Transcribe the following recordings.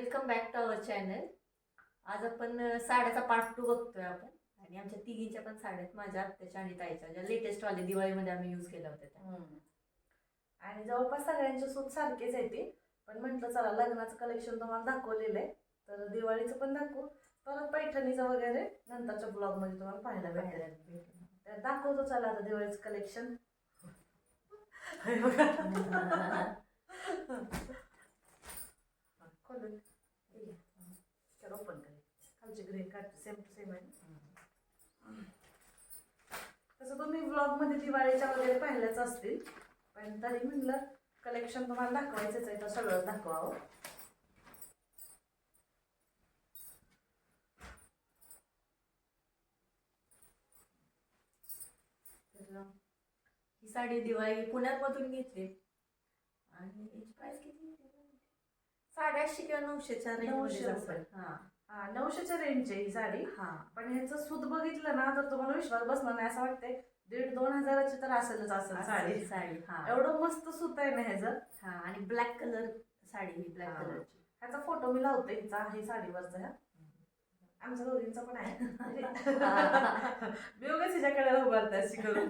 Welcome back to our channel आज आपण साड्याचा part two बघतोय आपण. आणि आमच्या तिघींच्या पण साड्या आहेत. माझ्या आत्याच्या आणि ताईच्या. ज्या लेटेस्ट वाले दिवाळीमध्ये आम्ही यूज केल्या होत्या त्या. आणि जवळपास सगळ्यांचे सूट सारखेच आहे ते. पण म्हटलं चला लग्नाचं कलेक्शन तुम्हाला दाखवलेलं आहे. तर दिवाळीचं पण दाखवू. परत पैठणीचं वगैरे नंतरच्या ब्लॉगमध्ये तुम्हाला पाहायला भेटेल. तर दाखवतो चला आता दिवाळीचं कलेक्शन खोलून चल ओपन करे खालची ग्रे काढते सेम टू सेम आहे. तसं तुम्ही ब्लॉगमध्ये दिवाळीच्या वगैरे पाहिल्याच असतील पण तरी म्हणलं कलेक्शन तुम्हाला दाखवायचंच आहे तर सगळं दाखवावं अ, ही साडी दिवाळी पुण्यामधून घेतली आणि याची किती आहे? साडेआठशे किंवा नऊशेच्या नऊशे रुपये. हा हा नऊशेच्या रेंजची आहे ही साडी. हा. पण ह्याचं सूत बघितलं ना तर तुम्हाला विश्वास बसणार नाही असं वाटतंय. दीड दोन हजाराची तर असेलच असेल साडी साडी. साडी हा. एवढं मस्त सूत आहे ना ह्याचं. हा आणि ब्लॅक कलर साडी ही ब्लॅक हा. कलरची ह्याचा फोटो मी लावते हिचा आहे साडीवरचा ह्या आमच्या दोघींचा पण आहे. मी उगाच हिच्याकडे उभारते जाऊ.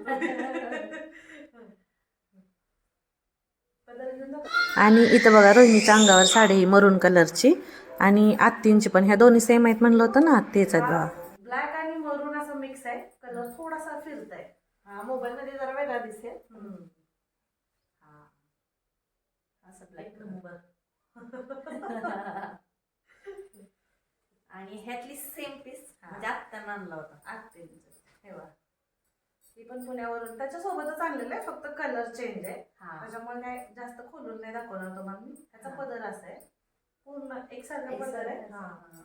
आणि इथं बघा रोहिणीच्या अंगावर साडी ही मरून कलरची आणि आत्तींची पण. ह्या दोन्ही सेम आहेत म्हणलं होतं ना तेच आहेत बघा ब्लॅक आणि मरून असं मिक्स आहे. कलर थोडासा फिरत आहे हा मोबाईल मध्ये जरा वेगळा दिसेल. हा. असं ब्लॅक उभं. आणि ह्यातली सेम पीस. म्हणजे आत्ताना आणला होता. आत्तींचं. हे बघा. ही पण पुण्यावरून. त्याच्यासोबतच आणलेलं आहे. फक्त कलर चेंज आहे. हा. त्याच्यामुळे काय जास्त खोलून नाही दाखवणार तुम्हाला मी. ह्याचा हा. पदर असा आहे. पूर्ण एकसारखा पदर आहे. हा. हा.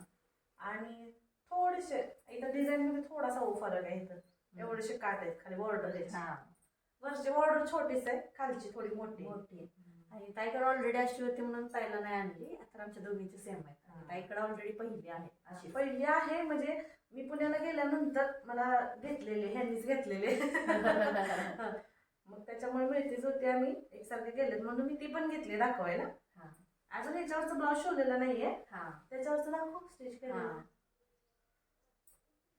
आणि थोडेसे इथं डिझाईन मध्ये थोडासा ओ फरक आहे इथं. एवढेसे काट आहेत खाली बॉर्डर हा. वरची बॉर्डर छोटीच आहे खालची थोडी मोठी. मोठी आणि ताईकडे ऑलरेडी अशी होती म्हणून ताईला नाही आणली. आता आमच्या दोघींची सेम आहे हा. ताईकडे ऑलरेडी पहिली आहे. अशी. पहिली आहे म्हणजे मी पुण्याला गेल्यानंतर मला घेतलेले ह्यांनीच घेतलेले. मग त्याच्यामुळे माहितीच होती आम्ही. एकसारखे गेलेत म्हणून मी ती पण घेतली दाखवायला. हा. अजून याच्यावरचं ब्लाऊज शिवलेला नाहीये. हा. त्याच्यावरचं दाखव स्टिच हा केलेला.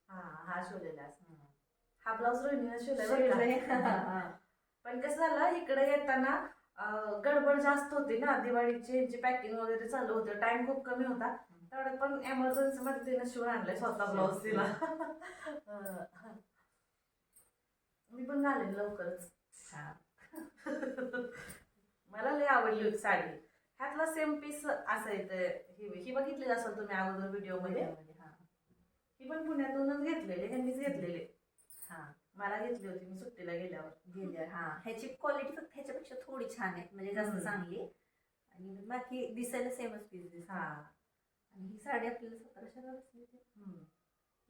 हा. हा शिवलेला. हा ब्लाऊज रोहिणीने शिवलाय? हा. पण कसं झालं इकडे येताना गडबड जास्त होती ना. दिवाळीची यांची पॅकिंग वगैरे चालू होतं. टाइम खूप कमी होता. तेवढ्यात पण एमर्जन्सी मध्ये तिने शिवून आणलाय स्वतः ब्लाऊज तिला. मी पण घालेन लवकरच. मला लय आवडली होती साडी. ह्यातला सेम पीस असं येतं ही ही बघितली असेल तुम्ही अगोदर व्हिडिओमध्ये हा. ही पण पुण्यातूनच घेतलेली ह्यांनीच घेतलेली. हा. मला घेतली होती मी सुट्टीला गेल्यावर. गेल्या हा. ह्याची क्वालिटी फक्त ह्याच्यापेक्षा थोडी छान आहे. म्हणजे जास्त. चांगली. आणि बाकी दिसायला सेमच पीस दिसत. हा. आणि ही साडी आपल्याला सतराशेला बसली होती.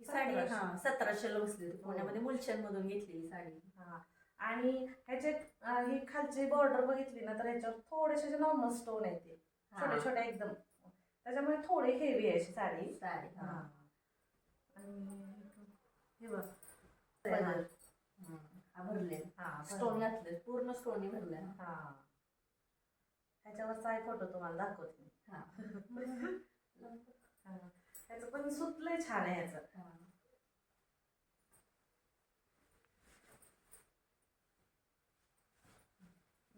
ही साडी सतराशे. हा सतराशेला बसली होती. हो. पुण्यामध्ये मुलचंद मधून घेतलेली साडी. हा. आणि ह्याचे ही खालची बॉर्डर बघितली ना तर ह्याच्यावर थोडेसे नॉर्मल स्टोन आहेत ते छोटे छोटे एकदम. त्याच्यामुळे थोडी हेवी आहे साडी. साडी हा. बघ. भरले. हा स्टोन घातले पूर्ण स्टोनी भरले. हा. ह्याच्यावरचा आहे फोटो तुम्हाला दाखवते. ह्याचं पण सुतलंय छान आहे ह्याचं.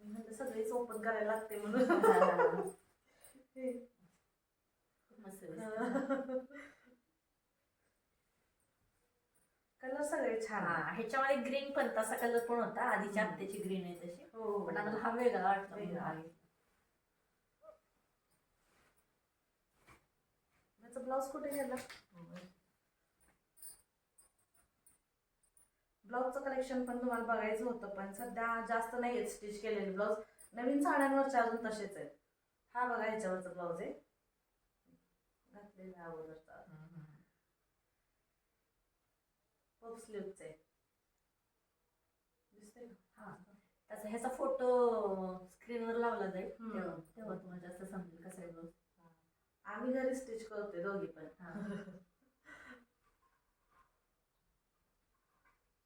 मी म्हणते सगळीच ओपन करायला लागते म्हणून. कलर सगळे छान आहे. ह्याच्यामध्ये ग्रीन पण तसा कलर पण होता. आधीच्या. हप्त्याची ग्रीन आहे तशी. हो. पण आम्हाला हा वेगळा. याचा ब्लाऊज कुठे गेला? ब्लाऊजचं कलेक्शन पण तुम्हाला बघायचं होतं पण सध्या जास्त नाही आहेत स्टिच केलेले ब्लाऊज. नवीन साड्यांवरचे अजून तसेच आहेत. हा बघा ह्याच्यावरचा ब्लाऊज आहे. घातलेला अगोदरचा. पफ स्लीवचा आहे दिसतंय का? हा. त्याचा ह्याचा फोटो स्क्रीनवर लावला जाईल. तेव्हा तुम्हाला जास्त समजेल कसं आहे ब्लाऊज आम्ही घरी स्टिच करतोय दोघी पण.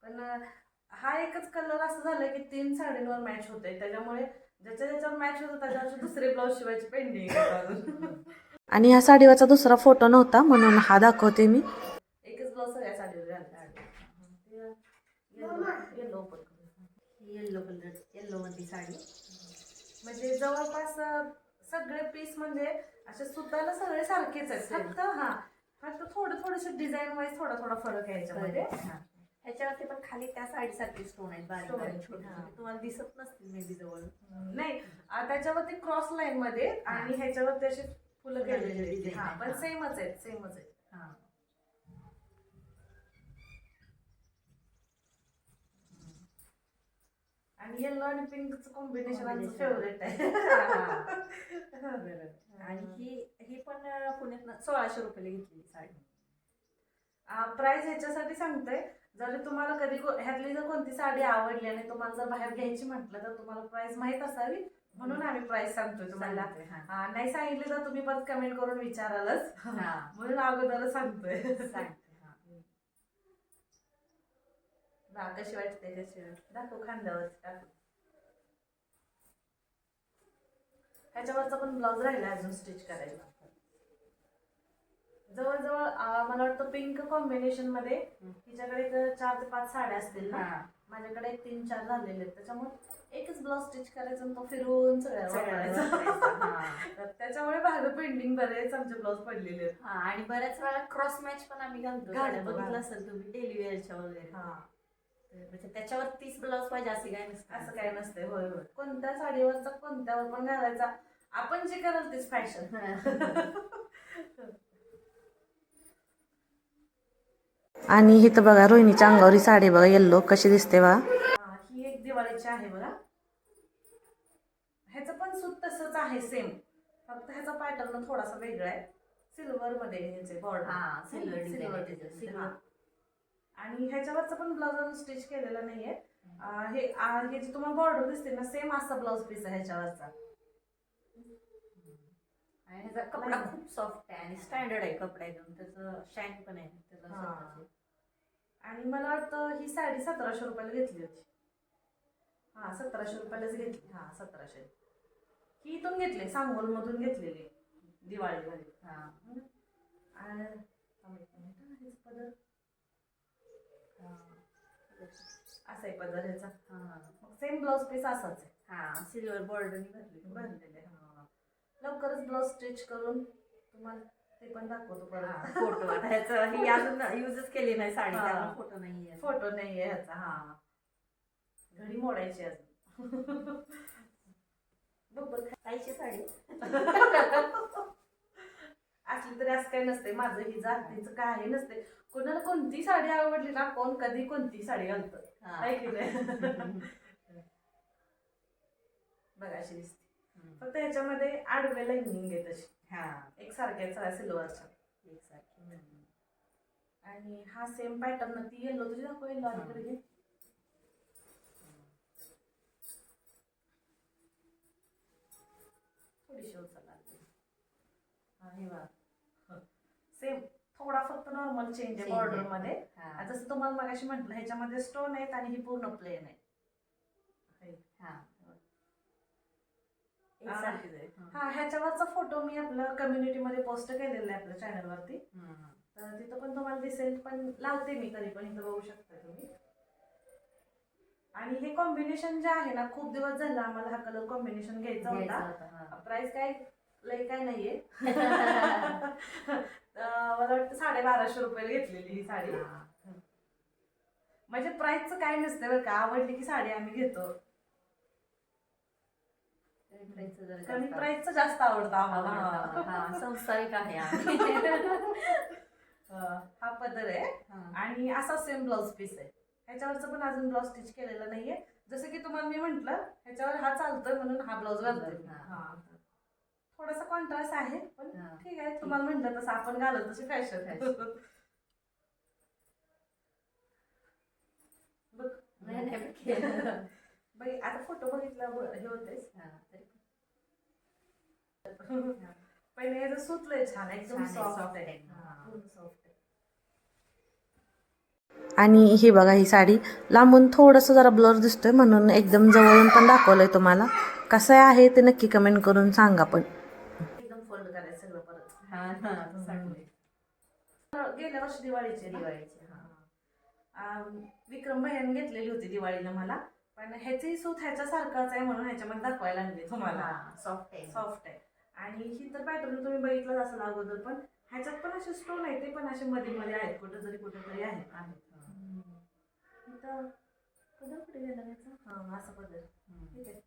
पण हा एकच कलर असं झालं की तीन साडींवर मॅच होते त्याच्यामुळे ज्याच्या ज्याच्यावर मॅच होतं त्याच्यावर दुसरे ब्लाऊज शिवायचे पेंडिंग आणि ह्या साडीवरचा दुसरा फोटो नव्हता म्हणून हा दाखवते मी. एकच ब्लाऊज सगळ्या साडीवर घालते. येलो येल्लो कलर येल्लो मध्ये साडी. म्हणजे जवळपास सगळे पीस म्हणजे असे सुताला सगळे सारखेच आहेत. फक्त हा फक्त थोडं थोडंसं डिझाईन वाईज थोडा थोडा फरक आहे याच्यामध्ये. ह्याच्यावरती पण खाली त्या साडीसारखे स्टोन आहेत बारीक Stone बारीक. आहेत, छोटे. छोटे. तुम्हाला दिसत नसतील मे बी जवळ. नाही त्याच्यावरती क्रॉस लाईन मध्ये आणि ह्याच्यावरती असे फुलं केलेली हा पण. सेमच आहेत सेमच आहेत. हा. आणि येलो आणि पिंकचं कॉम्बिनेशन आमचं. फेवरेट आहे. आणि ही ही पण पुण्यात सोळाशे रुपयाला घेतलेली साडी. प्राइस ह्याच्यासाठी सांगते जर तुम्हाला कधी ह्यातली जर कोणती साडी आवडली आणि तुम्हाला जर बाहेर घ्यायची म्हटलं तर तुम्हाला प्राइस माहीत असावी. म्हणून आम्ही प्राइस सांगतोय तुम्हाला. नाही सांगितले तर तुम्ही परत कमेंट करून विचारालच. हा. म्हणून अगोदरच सांगतोय. हा. कशी वाटते वाटते दाखव खांद्यावर दाखव. ह्याच्यावरचा पण ब्लाऊज राहिला अजून स्टिच करायला. जवळजवळ अं, मला वाटतं पिंक कॉम्बिनेशनमध्ये. तिच्याकडे एक चार ते पाच साड्या असतील ना? हा. माझ्याकडे एक तीन चार झालेले आहेत. त्याच्यामुळे एकच ब्लाऊज स्टिच करायचा आणि तो फिरवून सगळ्या सगळ्यांना वापरायचा. वापरायचा, हा. तर त्याच्यामुळे बाहेर पेंडिंग बरेच आमचे ब्लाऊज पडलेले आहेत. हा आणि बऱ्याच वेळा क्रॉस मॅच पण आम्ही घालतो. घालतो, साड्या बघितलं घालतो. असेल तुम्ही डेली वेअरच्या वगैरे. हा. तर म्हणजे त्याच्यावर तीस ब्लाऊज पाहिजे असे काय नसतं. असं काय नसते होय होय. कोणत्या साडीवरचा कोणत्यावर पण घालायचा. आपण जे कराल तेच फॅशन आणि इथं बघा रोहिणीच्या अंगावरी साडी बघा येल्लो कशी दिसते बघा ही एक दिवाळीची आहे बघा ह्याचं पण सूत तसंच आहे सेम फक्त ह्याचा पॅटर्न थोडासा वेगळा आहे. सिल्वर मध्ये ह्याचे बॉर्डर हा सिल्वर सिल्वर आणि ह्याच्यावरचं पण ब्लाऊज अजून स्टिच केलेला नाहीये. हे हे जे तुम्हाला बॉर्डर दिसते ना सेम असा ब्लाऊज पीस आहे ह्याच्यावरचा. आणि ह्याचा कपडा खूप सॉफ्ट आहे आणि स्टँडर्ड आहे कपडा एकदम त्याचं शाईन पण आहे त्याचं हा. स्वतःचं. आणि मला वाटतं ही साडी सतराशे रुपयाला घेतली होती हा सतराशे रुपयालाच घेतली हा सतराशे ही इथून घेतली सांगोल मधून घेतलेली हा. आणि एक मिनिट हा, पदर. असा आहे पदर ह्याचा हा. सेम ब्लाऊज पीस असाच आहे हा सिल्वर बॉर्डरनी भरली भरलेले हा. लवकरच ब्लाऊज स्टिच करून तुम्हाला ते पण दाखवतो परत. फोटो आता ह्याचं ही अजून युजच केली नाही साडी हा. त्यामुळे फोटो नाही आहे फोटो नाहीये ह्याचा हा. घडी मोडायची अजून. बघ बघ ताईची साडी. असली तरी असं काही नसते माझं ही जातीचं काही नसते कोणाला कोणती साडी आवडली ना कोण कधी कोणती साडी घालतं. हा. आहे नाही. बघा अशी दिसते. फक्त ह्याच्यामध्ये आडवे लाईनिंग आहे तशी हा. एक सारख्याच आहे सिल्वरच्या एकसारखी. आणि हा सेम पॅटर्न ती येलो तुझी दाखव येलो अलीकडे घे. थोडीशी लागते. हा बघा. सेम थोडा फक्त नॉर्मल चेंज आहे बॉर्डर. मध्ये हा. जसं तुम्हाला मगाशी म्हटलं ह्याच्यामध्ये स्टोन आहेत आणि ही पूर्ण प्लेन आहे. हे. हा. ह्याच्यावरचा फोटो मी आपल्या कम्युनिटीमध्ये पोस्ट केलेला आहे आपल्या चॅनलवरती. तर तिथं पण तुम्हाला दिसेल पण लावते मी कधी पण इथं बघू शकता तुम्ही आणि हे कॉम्बिनेशन जे आहे ना खूप दिवस झालं आम्हाला हा कलर कॉम्बिनेशन घ्यायचा होता. प्राइस काय लय काय नाहीये मला वाटतं साडेबाराशे रुपयाला घेतलेली ही साडी. म्हणजे प्राइसचं काय नसतं बरं का आवडली की साडी आम्ही घेतो कमी प्राईसचं जास्त आवडतं. आम्हाला हा, संसारिक आहे आम्ही. हा पदर आहे. आणि असा सेम ब्लाऊज पीस आहे ह्याच्यावरचं पण अजून ब्लाऊज स्टिच केलेलं नाहीये जसं की तुम्हाला मी म्हंटल ह्याच्यावर हा चालतोय म्हणून हा ब्लाऊज घालतोय. थोडासा कॉन्ट्रास्ट आहे पण. ठीक आहे तुम्हाला म्हटलं तसं आपण घालत तशी फॅशन. बघ नाही, बघ आता फोटो बघितला हे हा, तरी पहिले याचं सुतलंय छान एकदम सॉफ्ट आहे आहे. हा. सॉफ्ट आहे. आणि ही बघा ही साडी लांबून थोडंसं जरा ब्लर दिसतोय म्हणून एकदम जवळून पण दाखवलंय तुम्हाला. कसं आहे ते नक्की कमेंट करून सांगा पण. एकदम फोल्ड करायचं सगळं परत. हा गेल्या वर्षी दिवाळीचे? दिवाळीचे हा. विक्रम भैयान घेतलेली होती दिवाळीला मला. पण ह्याचही सूत ह्याच्यासारखंच आहे म्हणून ह्याच्यामध्ये दाखवायला आणले तुम्हाला. सॉफ्ट आहे. सॉफ्ट आहे. आणि ही तर पॅटर्न तुम्ही बघितलं असेल अगोदर पण ह्याच्यात पण असे स्टोन आहे ते पण असे मध्ये मध्ये आहेत कुठं जरी कुठं तरी आहेत. आहेत, पदर कुठे गेला हा असा पदर. ठीक आहे.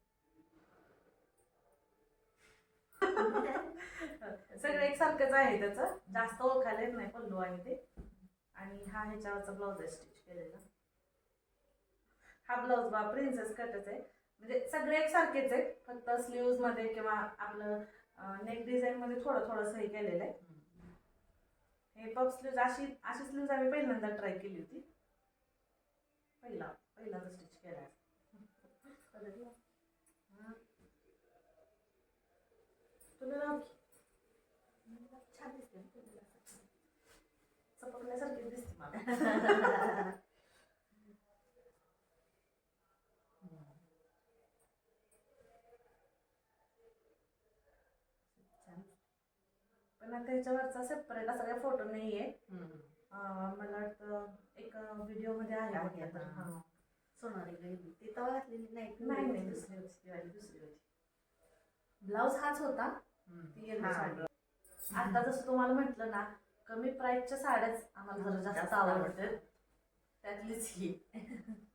सगळं एकसारखंच आहे त्याचं. जास्त ओळखायला येत नाही पल्लू आणि ते. आणि हा ह्याच्यावरचा ब्लाऊज आहे स्टिच केलेला. हा ब्लाऊज बा प्रिन्सेस कटच आहे. म्हणजे सगळे एकसारखेच आहेत फक्त स्लीव्जमध्ये किंवा आपलं नेक डिझाईन मध्ये थोडं थोडंसं हे केलेलं आहे. हे पफ स्लीव्ज अशी अशी स्लीव्ज आम्ही पहिल्यांदा ट्राय केली होती. पहिला पहिल्यांदा स्टिच केला तुला छान दिसते चपकल्यासारखी दिसते मला छान. पण आता ह्याच्यावरचा सेपरेट असा काही फोटो नाहीये. मला वाटतं एक व्हिडिओमध्ये आहे आहे, वाटतं तर. हा. हा. सोनाली गेली ती तेव्हा घातलेली नाही नाही नाही. दुसरी होती दुसरी होती. ब्लाऊज हाच होता. ती आता जसं तुम्हाला म्हटलं ना कमी प्राईसच्या साड्याच आम्हाला जरा जास्त आवडतात. त्यातलीच ही.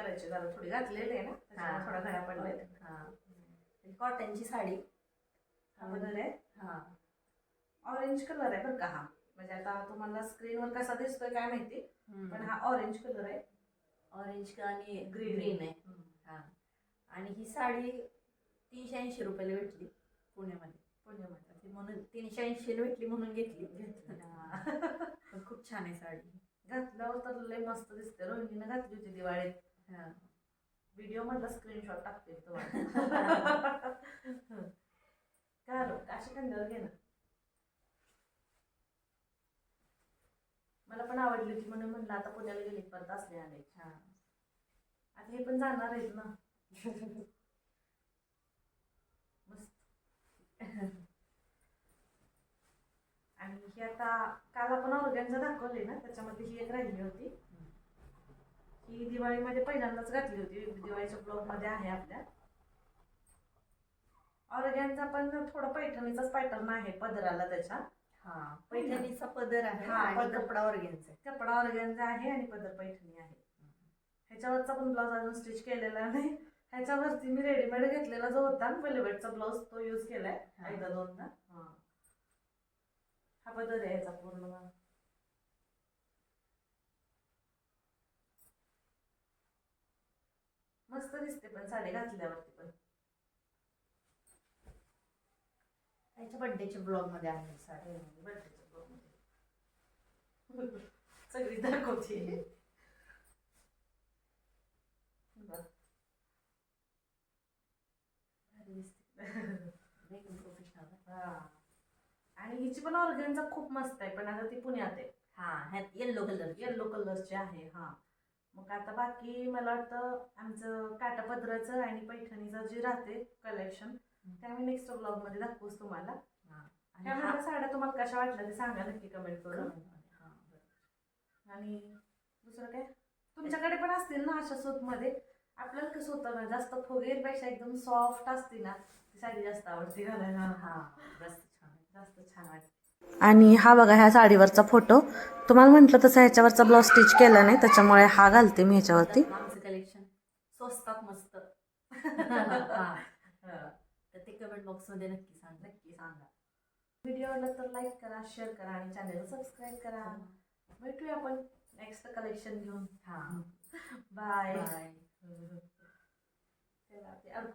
करायची जरा थोडी घातलेली आहे ना थोडा घड्या पडले हा. कॉटनची साडी. अगोदर आहे? हा. ऑरेंज कलर आहे बरं का हा. म्हणजे आता तुम्हाला स्क्रीनवर कसा दिसतोय काय माहिती पण हा ऑरेंज कलर आहे. ऑरेंज आणि Green. ग्रीन आहे. हा. आणि ही साडी तीनशे ऐंशी रुपयाला भेटली पुण्यामध्ये. पुण्यामध्ये. म्हणून तीनशे ऐंशीला भेटली म्हणून घेतली. हा. पण खूप छान आहे साडी. घातल्यावर तर लय मस्त दिसते. रोहिणीनं घातली होती दिवाळीत. हा. व्हिडिओ मधला स्क्रीनशॉट टाकते तुम्हाला काय अशी खांद्यावर घे ना. मला पण आवडली होती म्हणून म्हणलं आता पुण्याला गेली परत असले आले. हा. आता हे पण जाणार आहेत ना. मस्त. आणि ही आता काल आपण ऑर्गॅनचा दाखवले ना त्याच्यामध्ये ही एक राहिली होती. ही दिवाळीमध्ये पहिल्यांदाच घातली होती. दिवाळीच्या ब्लॉगमध्ये आहे आपल्या. ऑर्गॅनचा पण थोडा पैठणीचाच पॅटर्न आहे पदराला त्याच्या. हा पैठणीचा पदर आहे हा. कपडा ऑर्गेन्स आहे. कपडा ऑर्गॅनचा आहे आणि पदर पैठणी आहे. ह्याच्यावरचा पण ब्लाऊज अजून स्टिच केलेला नाही. ह्याच्यावरती मी रेडीमेड घेतलेला जो होता वेलवेटचा ब्लाऊज तो यूज केलाय. हा. एकदा दोनदा. हा पदर आहे ह्याचा पूर्ण. मस्त दिसते पण साडी घातल्यावरती पण. त्यांच्या बर्थडेच्या ब्लॉगमध्ये आहे साडी. birthday च्या vlog मध्ये. सगळी दाखवते. आणि हिची पण ऑर्गॅनचा खूप मस्त आहे पण आता ती पुण्यात आहे. हा येल्लो कलर येल्लो कलरची आहे हा. मग आता बाकी मला वाटतं आमचं काटापदराचं आणि पैठणीचं जे राहते कलेक्शन ते आम्ही नेक्स्ट ब्लॉगमध्ये दाखवूच तुम्हाला. आणि त्या म्हणल्या साड्या तुम्हाला कशा वाटल्या ते सांगा नक्की कमेंट करून. हा. आणि दुसरं काय? तुमच्याकडे पण असतील ना अशा सूत मध्ये आपल्याला कसं होतं ना जास्त फुगेरपेक्षा एकदम सॉफ्ट असते ना ती साडी जास्त आवडते. घालायला हा. जास्त छान. जास्त छान वाटते. आणि हा बघा ह्या साडीवरचा फोटो तुम्हाला म्हटलं तसं ह्याच्यावरचा ब्लाऊज स्टिच केला नाही त्याच्यामुळे हा घालते मी ह्याच्यावरती. आमचं कलेक्शन स्वस्तात मस्त. हा. हा. तर ते कमेंट बॉक्समध्ये नक्की सांगा. नक्की सांगा. व्हिडिओ आवडला तर लाईक करा शेअर करा आणि चॅनलला सबस्क्राईब करा. भेटूया आपण नेक्स्ट कलेक्शन घेऊन. हा. बाय बाय चला, ते अडकून